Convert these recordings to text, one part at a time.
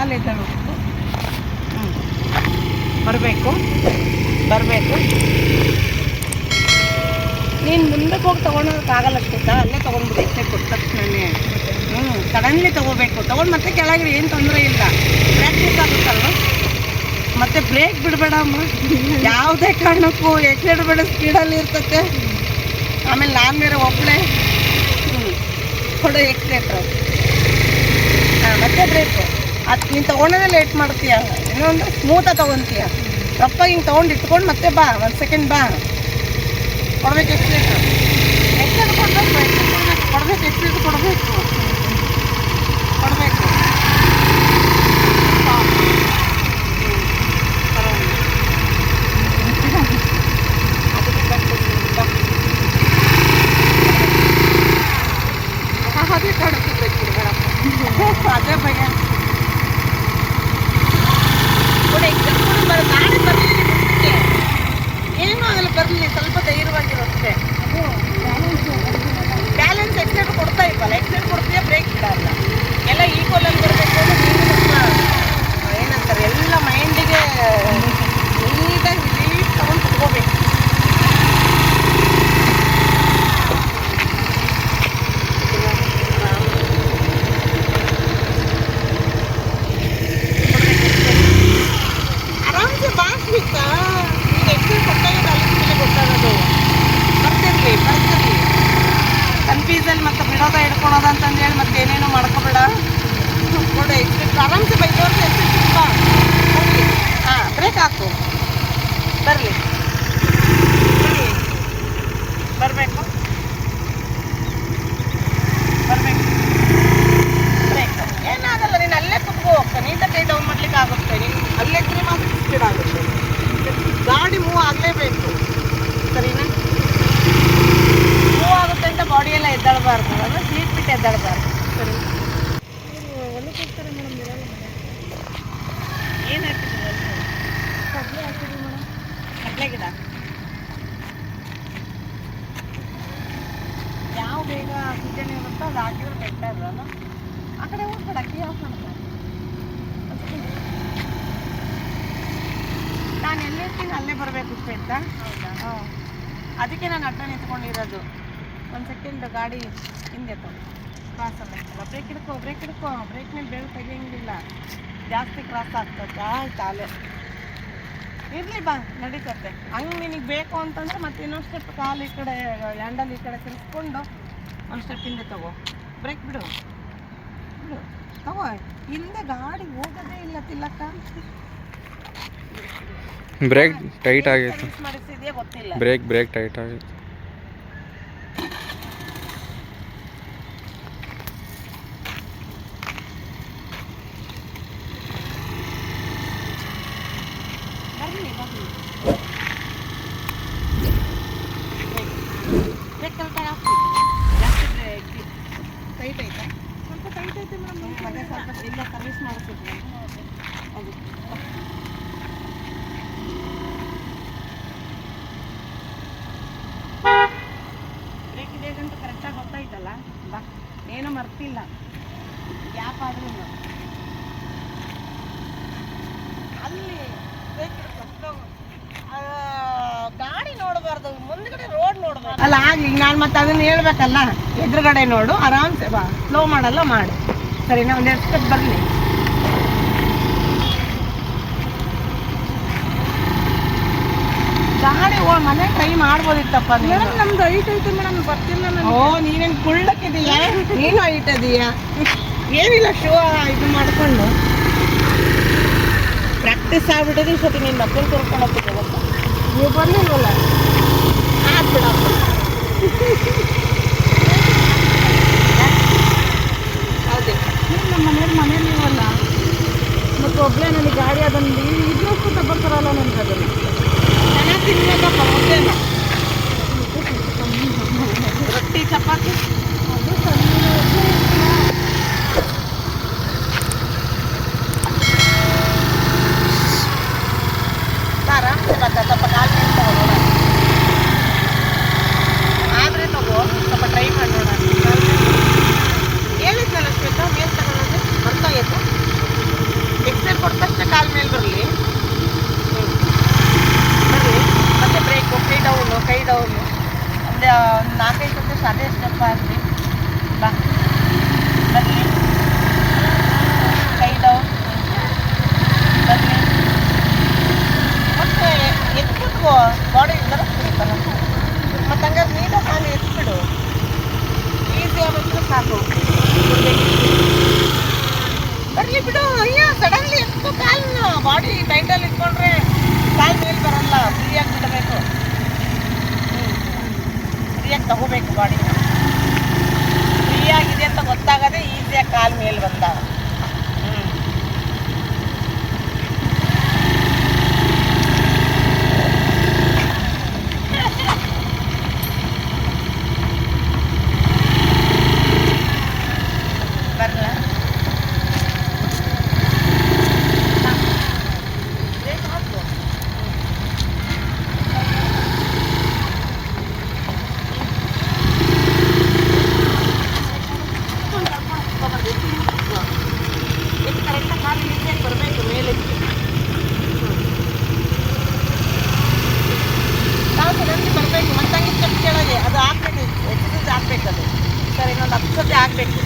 ಹ್ಞೂ ಬರಬೇಕು. ಬರಬೇಕು. ನೀನು ಮುಂದಕ್ಕೆ ಹೋಗಿ ಆಗಲ್ಲ ಅಷ್ಟೇ ಅಲ್ಲೇ ತೊಗೊಂಡ್ಬಿಡಿ. ಇಷ್ಟೇ ಕೊಟ್ಟ ತಕ್ಷಣನೇ. ಹ್ಞೂ ಸಡನ್ಲಿ ತೊಗೋಬೇಕು. ತೊಗೊಂಡು ಮತ್ತೆ ಕೆಳಗಿರಿ ಏನು ತೊಂದರೆ ಇಲ್ಲ. ಪ್ರಾಕ್ಟೀಸ್ ಆಗುತ್ತಲ್ವ? ಮತ್ತೆ ಬ್ರೇಕ್ ಬಿಡಬೇಡ ಅಮ್ಮ. ಯಾವುದೇ ಕಾರಣಕ್ಕೂ ಎಕ್ಸಿಡೆಂಟ್ ಸ್ಪೀಡಲ್ಲಿ ಇರ್ತತೆ. ಆಮೇಲೆ ನಾನು ಬೇರೆ ಒಬ್ಬಳೇ ಹ್ಞೂ ಕೊಡೋ ಎಕ್ಸಿಲೇಟ್ರ್ ಹಾಂ, ಮತ್ತೆ ಬ್ರೇಕು. ಅದು ನೀನು ತೊಗೊಂಡೇ ಲೇಟ್ ಮಾಡ್ತೀಯ. ಇನ್ನೊಂದು ಸ್ಮೂತಾಗಿ ತೊಗೊತೀಯ. ರಪ್ಪ ಹಿಂಗೆ ತೊಗೊಂಡು ಇಟ್ಕೊಂಡು ಮತ್ತೆ ಬಾ, ಒಂದು ಸೆಕೆಂಡ್ ಬಾ. ಕೊಡ್ಬೇಕು ಎಕ್ಸಿಲೇಟ್ರ್ ಎಕ್ಸಿಲೇಟ್ರ್ ಕೊಡ್ಬೇಕು? ಕೊಡ್ಬೇಕು ಎಷ್ಟು ಲೀಟ್ರ್ ಕೊಡಬೇಕು ಅದೇ ಕಾಣಿಸ್ಬೇಕು ಅದೇ ಭಯ ಕೂಡ ನಾಳೆ ಬರಲಿ ಸ್ವಲ್ಪ ಏನೂ ಆಗಲ್ಲ ಬರಲಿ ಸ್ವಲ್ಪ ಧೈರ್ಯವಾಗಿರುತ್ತೆ ಬ್ಯಾಲೆನ್ಸ್ ಎಕ್ಸೈಟ್ ಕೊಡ್ತಾ ಇಲ್ವಲ್ಲ ಎಕ್ಸೈಟ್ ಕೊಡ್ತೀಯ ಬ್ರೇಕ್ ಬಿಡಲ್ಲ ಎಲ್ಲ ಈಕ್ವಲ್ ಈಕ್ವಲಲ್ಲಿ ಬರಬೇಕು ಅಂದ್ರೆ ನೀನು ಸ್ವಲ್ಪ ಏನಂತಾರೆ ಎಲ್ಲ ಮೈಂಡಿಗೆ ನೀಟಾಗಿ ರಿಲೀಫ್ ತಗೊಂಡು ಕುತ್ಕೋಬೇಕು ಆರಾಮ್ಸೆ ಬಾಸ್ಬಿಟ್ಟ ಈಗ ಎಕ್ಸೈಟ್ ಕೊಟ್ಟಾಗ ಬ್ಯಾಲೆನ್ಸ್ ಮೇಲೆ ಗೊತ್ತಾಗೋದು ಬರ್ತಿರ್ಲಿ ಬರ್ತಿರ್ಲಿ ಕನ್ಫ್ಯೂಸಲ್ಲಿ ಮತ್ತೆ ಬಿಡೋದ ಹಿಡ್ಕೊಳೋದ ಅಂತಂದು ಹೇಳಿ ಮತ್ತೆ ಏನೇನೋ ಮಾಡ್ಕೋಬೇಡ ಕೊಡು ಎಕ್ಸೈಟ್ ಆರಾಮ್ಸೆ ಬೈದವ್ರಿಗೆ ಎಕ್ಸೈಟ್ ಬಾ ಬರಲಿ ಹಾಂ ಬ್ರೇಕ್ ಹಾಕು ಬರಲಿ ಬರಬೇಕು ಬರಬೇಕು ಬ್ರೇಕ್ ಏನಾಗಲ್ಲ ನೀನು ಅಲ್ಲೇ ಕುತ್ಕೋ ನೀಟಾಗಿ ಕೈ ಡೌನ್ ಮಾಡ್ಲಿಕ್ಕೆ ಅಲ್ಲೇ ಇದ್ರೆ ಮಾತ್ರ ಸ್ಪೀಡ್ ಆಗುತ್ತೆ. ಗಾಡಿ ಮೂವ್ ಆಗಲೇಬೇಕು. ಸರಿನಾ? ಮೂವ್ ಆಗುತ್ತೆ ಅಂತ ಬಾಡಿ ಎಲ್ಲ ಎದ್ದಾಡಬಾರ್ದು ಅಂದರೆ ಸೀಟ್ ಬಿಟ್ಟು ಎದ್ದಾಡಬಾರ್ದು ಸರಿ. ಏನು ಹಾಕಿದ್ರಿ ಮೇಡಮ್ ಗಿಡ. ಯಾವ ಬೇಗ ಸೀಜನ್ ಇರುತ್ತೋ ಅದು ಹಾಕಿದ್ರೆ ಬೆಟ್ಟ ಅಲ್ಲ ಆ ಕಡೆ ಹೋಗ್ಬೇಡ ಕೀ ಆಫ್ ಮಾಡ್ತಾರೆ ನಾನು ಎಲ್ಲಿರ್ತೀನಿ ಅಲ್ಲೇ ಬರಬೇಕು ಶ್ವೇತಾ ಹೌದಾ? ಅದಕ್ಕೆ ನಾನು ಅಡ್ಡ ನಿಂತ್ಕೊಂಡಿರೋದು. ಒಂದು ಸೆಕೆಂಡ್ ಗಾಡಿ ಹಿಂದೆ ತಗೋ. ಕ್ರಾಸಲ್ಲಿ ಆಯ್ತಲ್ಲ ಬ್ರೇಕ್ ಹಿಡ್ಕೋ ಬ್ರೇಕ್ ಹಿಡ್ಕೋ. ಬ್ರೇಕ್ ಮೇಲೆ ಬೇಗ ತೆಗಿಯಂಗಿಲ್ಲ. ಜಾಸ್ತಿ ಕ್ರಾಸ್ ಆಗ್ತದೆ ಆಯ್ತು, ಅಲ್ಲೇ. ಇರಲಿ ಬಾ ನಡೀತತ್ತೆ ಹಂಗೆ ನಿನಗೆ ಬೇಕು ಅಂತಂದ್ರೆ ಮತ್ತೆ ಇನ್ನೊಂದು ಸ್ಟೆಪ್ ಕಾಲು ಈ ಕಡೆ ಹ್ಯಾಂಡಲ್ ಈ ಕಡೆ ತಿರ್ಸ್ಕೊಂಡು ಒಂದು ಸ್ಟೆಪ್ ಹಿಂದೆ ತಗೋ. ಬ್ರೇಕ್ ಬಿಡು. ಬಿಡು. ತಗೋ. ಹಿಂದೆ ಗಾಡಿ ಹೋಗೋದೇ ಇಲ್ಲ ತಿಲ್ಲಕ್ಕ ಬ್ರೇಕ್ ಟೈಟ್ ಆಗೈತೆ ಸರ್ವಿಸ್ ಮಾಡಿಸಿದ್ಯಾ ಗೊತ್ತಿಲ್ಲ ಬ್ರೇಕ್ ಬ್ರೇಕ್ ಟೈಟ್ ಆಗೈತೆ ಮರ್ತಿಲ್ಲ. ಯಾಕಾದ್ರೂ ಅಲ್ಲಿ ಗಾಡಿ ನೋಡಬಾರ್ದು. ಮುಂದ್ಗಡೆ ರೋಡ್ ನೋಡಬಾರ್ದು. ಅಲ್ಲ, ಆಗ್ಲಿ ನಾನು ಮತ್ತೆ ಅದನ್ನ ಹೇಳ್ಬೇಕಲ್ಲ? ಎದುರುಗಡೆ ನೋಡು, ಆರಾಮ್ಸೆ ಬಾ. ಸ್ಲೋ ಮಾಡಲ್ಲ, ಮಾಡು. ಸರಿ ನಾವು ಸ್ಟೆಪ್ ಬರಲಿ. ಗಾಡಿ ಓ ಮನೆ ಟ್ರೈ ಮಾಡ್ಬೋದಿತ್ತಪ್ಪ ಮೇಡಮ್ ನಮ್ದು ಐಟ್ ಐತೆ ಮೇಡಮ್ ಬರ್ತಿಲ್ಲ ಓ ನೀನೇನು ಕುಳ್ಳಕ್ಕಿದೀಯಾ ನೀನು ಐಟ್ ಅದೀಯಾ ಏನಿಲ್ಲ ಶೋ ಇದು ಮಾಡಿಕೊಂಡು. ಪ್ರಾಕ್ಟೀಸ್ ಆಗ್ಬಿಟ್ಟಿದೆ ಸತಿ ನೀನು ಮಕ್ಕಳು ಕರ್ಕೊಂಡು ಗೊತ್ತಾ? ನೀವು ಬರ್ಲಿಲ್ವಲ್ಲ ಆಗ್ಬಿಡಪ್ಪ. ಬಿಡಪ್ಪ ಹೌದೇ ನಮ್ಮ ಮನೆಯವ್ರ ಮನೇಲಿ ಇವಲ್ಲ ಮತ್ತು ಒಬ್ಬಳೇ ನನಗೆ ಗಾಡಿ ಅದನ್ನು ಇದ್ರೂ ಕೂತ ಬರ್ತಾರಲ್ಲ ನನಗೆ ಅದನ್ನು? ಬೇಕಾಗ್ತದೆ ಸ್ವಲ್ಪ ಕಾಲು ಟೈಮ್ ತಗೊಳ್ಳೋಣ ಆದರೆ ತಗೋ ಸ್ವಲ್ಪ ಟ್ರೈ ಮಾಡೋಣ ನೋಡೋಣ ಹೇಳಿದ್ನಲ್ಲ ಶ್ವೇತಾ ಮೇಲೆ ತಗೊಳ್ಳೋದು ಬರ್ತಾ ಇತ್ತು ಎಕ್ಸೈಲ್ ಕೊಟ್ಟ ತಕ್ಷಣ ಕಾಲ ಮೇಲೆ ಬರಲಿ ಬರಲಿ ಮತ್ತೆ ಬ್ರೇಕು ಕೈ ಡೌನು ಕೈ ಡೌನು ಒಂದು ಒಂದು ನಾಲ್ಕೈದು ಸದಸ್ಯ ಸ್ಟೆಪ್ ಆಗಲಿ ಬಾ ಬರಲಿ હું ભાઈ કુબાડી ಸರ್ ಇನ್ನೊಂದು ಹತ್ತು ಸತಿ ಹಾಕ್ಬೇಕು.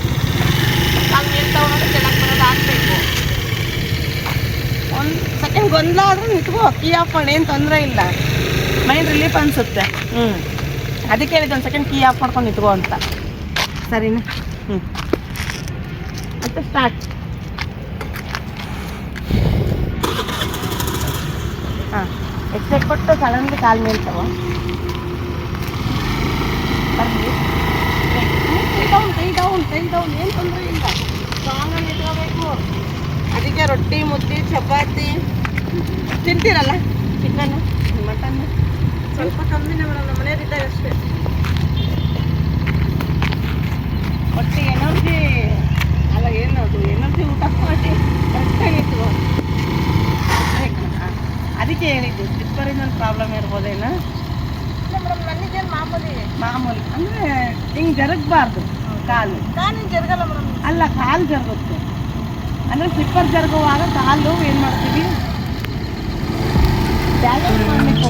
ಕಾಲು ಮೇಲೆ ತಗೊಂಡು ಚೆನ್ನಾಗಿ ಬರೋದು ಹಾಕ್ಬೇಕು. ಒಂದು ಸೆಕೆಂಡ್ ಗೊಂದಲ ಆದರೂ ನಿಂತ್ಕೋ ಕೀ ಆಫ್ ಮಾಡಿ ಏನು ತೊಂದರೆ ಇಲ್ಲ. ಮೈಂಡ್ ರಿಲೀಫ್ ಅನಿಸುತ್ತೆ. ಹ್ಞೂ ಅದಕ್ಕೆ ಹೇಳಿದ್ದು ಒಂದು ಸೆಕೆಂಡ್ ಕೀ ಆಫ್ ಮಾಡ್ಕೊಂಡು ನಿಂತ್ಕೋ ಅಂತ. ಸರಿನಾ? ಹ್ಞೂ ಮತ್ತೆ ಸ್ಟಾರ್ಟ್ ಹಾಂ. ಎಕ್ಸೈಟ್ ಕೊಟ್ಟು ಸಡನ್ಲಿ ಕಾಲು ಮೇಲೆ ತಗೋ. ಕೈ ಡೌನ್ ಕೈ ಡೌನ್ ಕೈ ಡೌನ್ ಏನು ತೊಂದರೆ ಇಲ್ಲ. ಸ್ಟ್ರಾಂಗಾಗಿ ಇಟ್ಕೋಬೇಕು. ಅದಕ್ಕೆ ರೊಟ್ಟಿ, ಮುದ್ದೆ, ಚಪಾತಿ. ತಿಂತೀರಲ್ಲ ಚಿಕನ್ ಮಟನ್ ಸ್ವಲ್ಪ ಕಮ್ಮಿನೇ ನಮ್ಮ ಮನೆಯಲ್ಲಿದ್ದಾಗ ಅಷ್ಟೇ. ಒಟ್ಟು ಎನರ್ಜಿ, ಅಲ್ಲ, ಏನು ಅದು, ಎನರ್ಜಿ ಊಟ ಮಾಡಿ ಕರೆಕ್ಟಾಗಿತ್ತು ಅದಕ್ಕೆ ಹೇಳಿದ್ದು ಸ್ಲಿಪ್ಪರಿಂದ ಪ್ರಾಬ್ಲಮ್ ಇರ್ಬೋದೇನೋ? ಮಾಮೂಲಿ? ಮಾಮೂಲಿ. ಅಂದರೆ ಹಿಂಗೆ ಜರಗಬಾರ್ದು ಕಾಲು. ಕಾಲು ಜರಗಲ್ಲ ಮೇಡಮ್ ಅಲ್ಲ ಕಾಲು ಜರುಗುತ್ತೆ. ಅಂದರೆ ಸ್ಲಿಪ್ಪರ್ ಜರುಗುವಾಗ ಕಾಲು ಏನು ಮಾಡ್ತೀವಿ? ಬ್ಯಾಲೆನ್ಸ್ ಮಾಡಬೇಕು